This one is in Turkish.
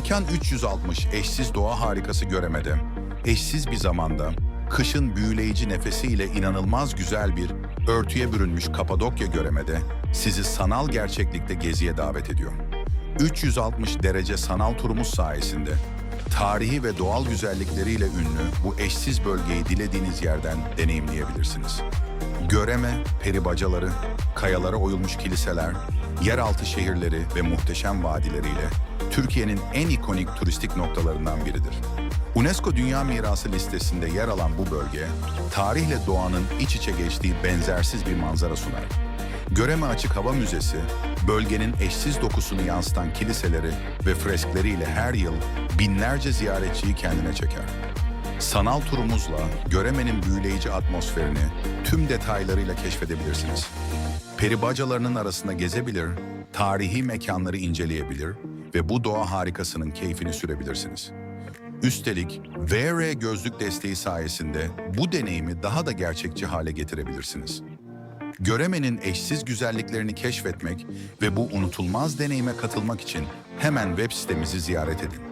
Mekan 360 eşsiz doğa harikası göremede, eşsiz bir zamanda, kışın büyüleyici nefesiyle inanılmaz güzel bir örtüye bürünmüş Kapadokya göremede sizi sanal gerçeklikte geziye davet ediyor. 360 derece sanal turumuz sayesinde tarihi ve doğal güzellikleriyle ünlü bu eşsiz bölgeyi dilediğiniz yerden deneyimleyebilirsiniz. Göreme, peri bacaları, kayalara oyulmuş kiliseler, yeraltı şehirleri ve muhteşem vadileriyle Türkiye'nin en ikonik turistik noktalarından biridir. UNESCO Dünya Mirası listesinde yer alan bu bölge, tarihle doğanın iç içe geçtiği benzersiz bir manzara sunar. Göreme Açık Hava Müzesi, bölgenin eşsiz dokusunu yansıtan kiliseleri ve freskleriyle her yıl binlerce ziyaretçiyi kendine çeker. Sanal turumuzla Göreme'nin büyüleyici atmosferini tüm detaylarıyla keşfedebilirsiniz. Peri bacalarının arasında gezebilir, tarihi mekanları inceleyebilir ve bu doğa harikasının keyfini sürebilirsiniz. Üstelik VR gözlük desteği sayesinde bu deneyimi daha da gerçekçi hale getirebilirsiniz. Göreme'nin eşsiz güzelliklerini keşfetmek ve bu unutulmaz deneyime katılmak için hemen web sitemizi ziyaret edin.